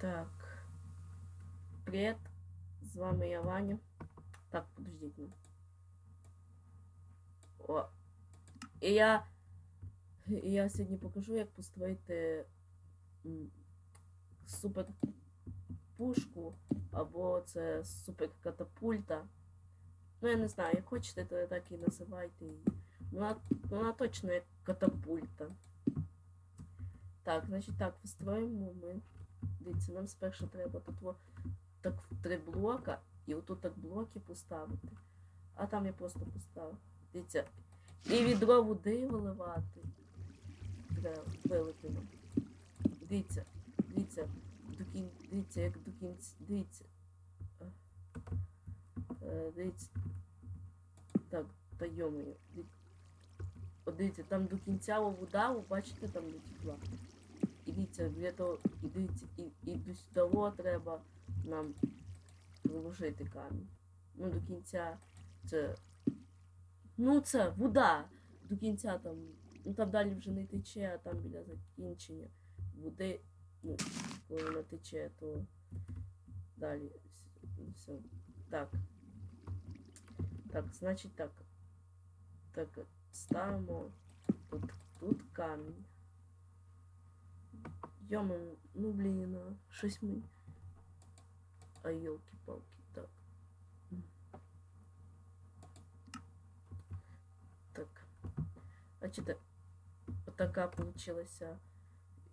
Так. Привіт. З вами я Ваня. Так, подождіть. ну. О. І я. І я сьогодні покажу, як построїти м, супер пушку або це супер катапульта. Ну, я не знаю, як хочете, то так і називайте її. Вона, вона точно як катапульта. Так, значить так, вистроїмо ми. Дивіться, нам спершу треба тут так три блока, і отут так блоки поставити. А там я просто поставив. Дивіться. І відро води виливати. Треба вилити. Дивіться, дивіться, кін... дивіться, як до кінця. Дивіться. Е, дивіться. Так, та йомою. Дивіться, там до кінця вода, ви бачите, там дотекла. І дивіться, для того, і і, і до сюди треба нам вложити камінь. Ну, до кінця це. Ну, це вода. До кінця там. Ну там далі вже не тече, а там біля закінчення води. Ну, коли вона тече, то далі все. Так. Так, значить так. Так, ставимо тут, тут камінь. Йома, ну блін, а щось ми. А йолки-палки, так. Так. Значить, отака получилася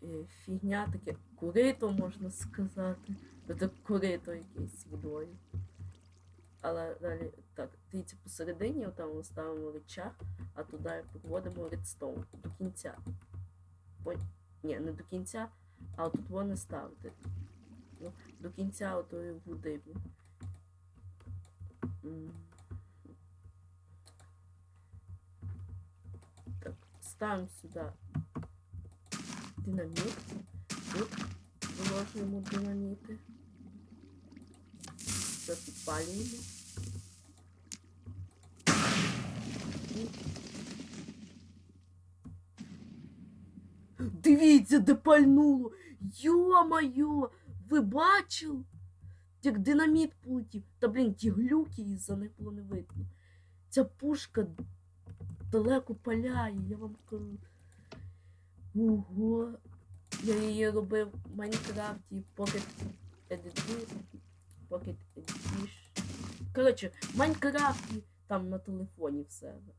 е, фігня, таке курито, можна сказати. Це курито якесь водою. Але далі, так, дивіться, посередині там ми ставимо речах, а туди проводимо редстоун до кінця. Ой, ні, не до кінця, а отут вони ставити. Ну, до кінця отої блін. Так, ставимо сюди динаміт. Тут вложуємо динаміти. Це підпалюємо. Дивіться, де пальнуло! Йо-моє! Ви бачили? Як динаміт полетів. Та блін, ті глюки із-за них було не видно. Ця пушка далеко паляє, я вам кажу. Ого. Я її робив в Майнкрафті Pocket Edition. Pocket Edition. Коротше, в Майнкрафті там на телефоні в себе.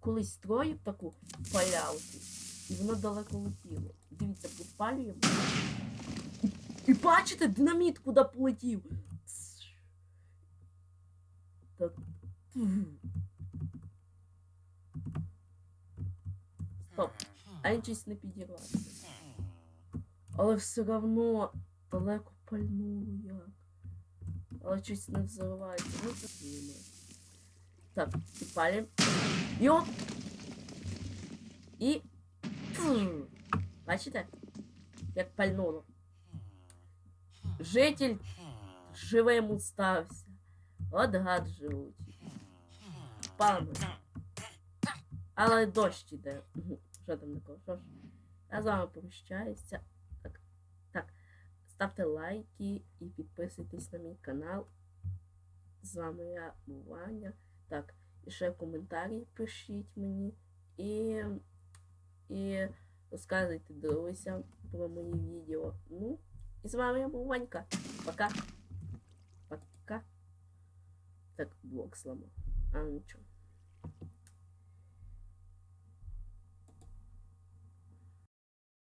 Колись строїв таку палялку. І воно далеко летіло. Дивіться, підпалюємо. І, і бачите, динаміт куди полетів. Тс. Так. Стоп. А він щось не підірвався. Але все одно далеко пальнуло як. Але щось не взривається. Ну це дивно. Так, підпалюємо. Йоп! І Фу. Бачите? Як пальнуло. Житель живим устався. От гад живучий. Пане. Але дощ іде. Що там такого? Що ж? Я з вами прощаюся. Так. Так. Ставте лайки і підписуйтесь на мій канал. З вами я Ваня. Так. І ще коментарі пишіть мені. І і розказуйте друзям про мої відео. Ну, і з вами був Ванька. Пока. Пока. Так, блок сломав. А ну нічого.